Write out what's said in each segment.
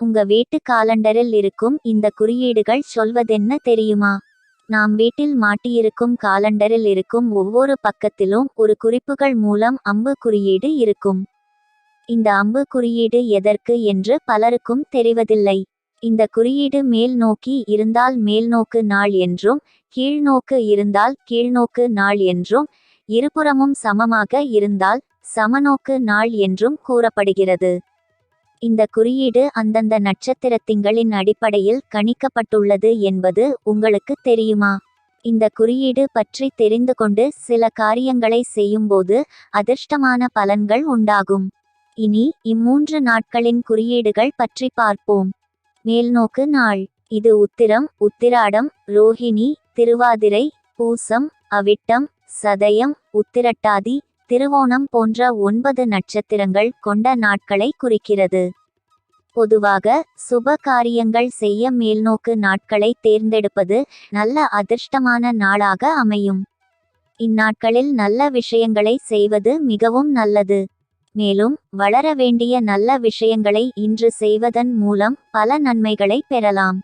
உங்க வீட்டு காலண்டரில் இருக்கும் இந்த குறியீடுகள் சொல்வதென்ன தெரியுமா? நாம் வீட்டில் மாட்டியிருக்கும் காலண்டரில் இருக்கும் ஒவ்வொரு பக்கத்திலும் ஒரு குறிப்புகள் மூலம் அம்பு குறியீடு இருக்கும். இந்த அம்பு குறியீடு எதற்கு என்று பலருக்கும் தெரிவதில்லை. இந்த குறியீடு மேல் நோக்கி இருந்தால் மேல்நோக்கு நாள் என்றும் கீழ்நோக்கு இருந்தால் கீழ்நோக்கு நாள் என்றும் இருபுறமும் சமமாக இருந்தால் சமநோக்கு நாள் என்றும் கூறப்படுகிறது. இந்த குறியீடு அந்தந்த நட்சத்திரத்திங்களின் அடிப்படையில் கணிக்கப்பட்டுள்ளது என்பது உங்களுக்கு தெரியுமா? இந்த குறியீடு பற்றி தெரிந்து கொண்டு சில காரியங்களை செய்யும்போது அதிர்ஷ்டமான பலன்கள் உண்டாகும். இனி இம்மூன்று நாட்களின் குறியீடுகள் பற்றி பார்ப்போம். மேல்நோக்கு நாள். இது உத்திரம் உத்திராடம் ரோஹிணி திருவாதிரை பூசம் அவிட்டம் சதயம் உத்திரட்டாதி திருவோணம் போன்ற ஒன்பது நட்சத்திரங்கள் கொண்ட நாட்களை குறிக்கிறது. பொதுவாக சுப காரியங்கள் செய்ய மேல்நோக்கு நாட்களை தேர்ந்தெடுப்பது நல்ல அதிர்ஷ்டமான நாளாக அமையும். இந்நாட்களில் நல்ல விஷயங்களை செய்வது மிகவும் நல்லது. மேலும் வளர வேண்டிய நல்ல விஷயங்களை இன்று செய்வதன் மூலம் பல நன்மைகளை பெறலாம்.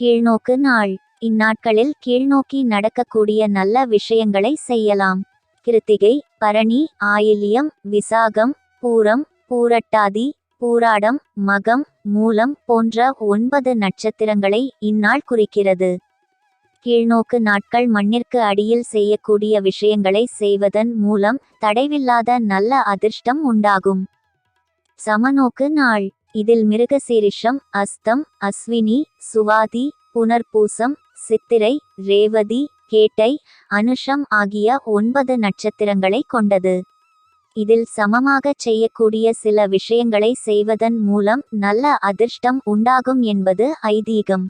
கீழ்நோக்கு நாள். இந்நாட்களில் கீழ்நோக்கி நடக்கக்கூடிய நல்ல விஷயங்களை செய்யலாம். கிருத்திகை பரணி ஆயிலியம் விசாகம் பூரம் பூரட்டாதி பூராடம் மகம் மூலம் போன்ற ஒன்பது நட்சத்திரங்களை இந்நாள் குறிக்கிறது. கீழ்நோக்கு நாட்கள் மண்ணிற்கு அடியில் செய்யக்கூடிய விஷயங்களை செய்வதன் மூலம் தடைவில்லாத நல்ல அதிர்ஷ்டம் உண்டாகும். சமநோக்கு நாள். இதில் மிருகசீரிஷம் அஸ்தம் அஸ்வினி சுவாதி புனர்பூசம் சித்திரை ரேவதி கேட்டை அனுஷம் ஆகிய ஒன்பது நட்சத்திரங்களை கொண்டது. இதில் சமமாக செய்யக்கூடிய சில விஷயங்களை செய்வதன் மூலம் நல்ல அதிர்ஷ்டம் உண்டாகும் என்பது ஐதீகம்.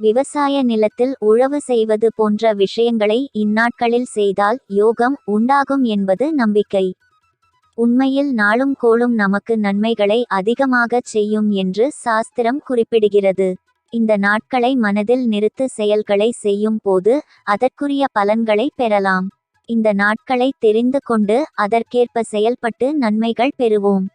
விவசாய நிலத்தில் உழவு செய்வது போன்ற விஷயங்களை இந்நாட்களில் செய்தால் யோகம் உண்டாகும் என்பது நம்பிக்கை. உண்மையில் நாளும் கோளும் நமக்கு நன்மைகளை அதிகமாகச் செய்யும் என்று சாஸ்திரம் குறிப்பிடுகிறது. இந்த நாட்களை மனதில் நிறுத்து செயல்களை செய்யும் போது அதற்குரிய பலன்களை பெறலாம். இந்த நாட்களை தெரிந்து கொண்டு அதற்கேற்ப செயல்பட்டு நன்மைகள் பெறுவோம்.